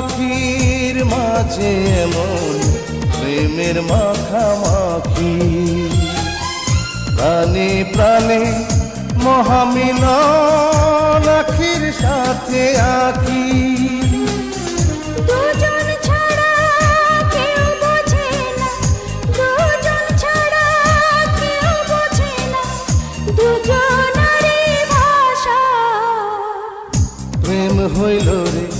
পাখির মাঝে এমন প্রেমের মাখামাখি। প্রাণে প্রাণে মহামিলন আখির সাথে ভাষা। প্রেম হইল রে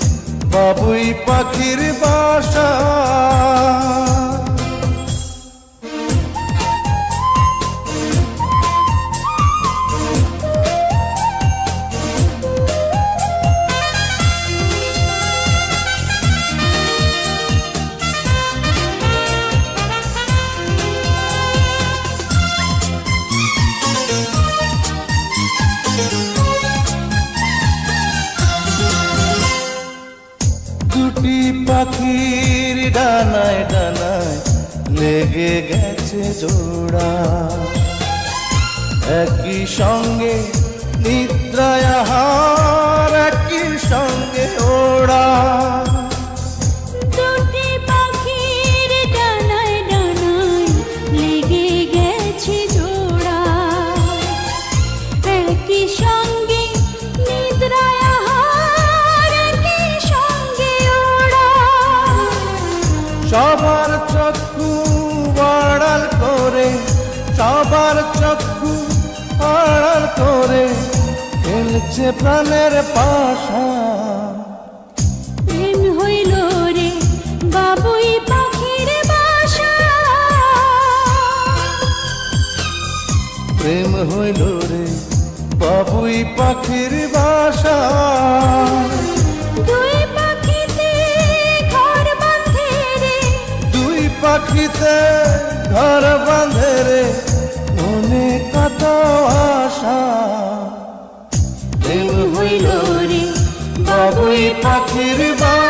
বাবুই পাখির বাসা। দুটি পাখির ডানায় ডানায় লেগে গেছে জোড়া। একই সঙ্গে নিদ্রায় আহার সবার চক্ষু আড়াল করে সবার চক্ষু আড়াল করে খেলছে প্রাণের পাশা। প্রেম হইল রে বাবুই পাখির বাসা। প্রেম হইল রে বাবুই পাখির বাসা। পাখিতে ঘর বাঁধে রে মনে কত আশা। প্রেম হইল রে বাবুই পাখির বাসা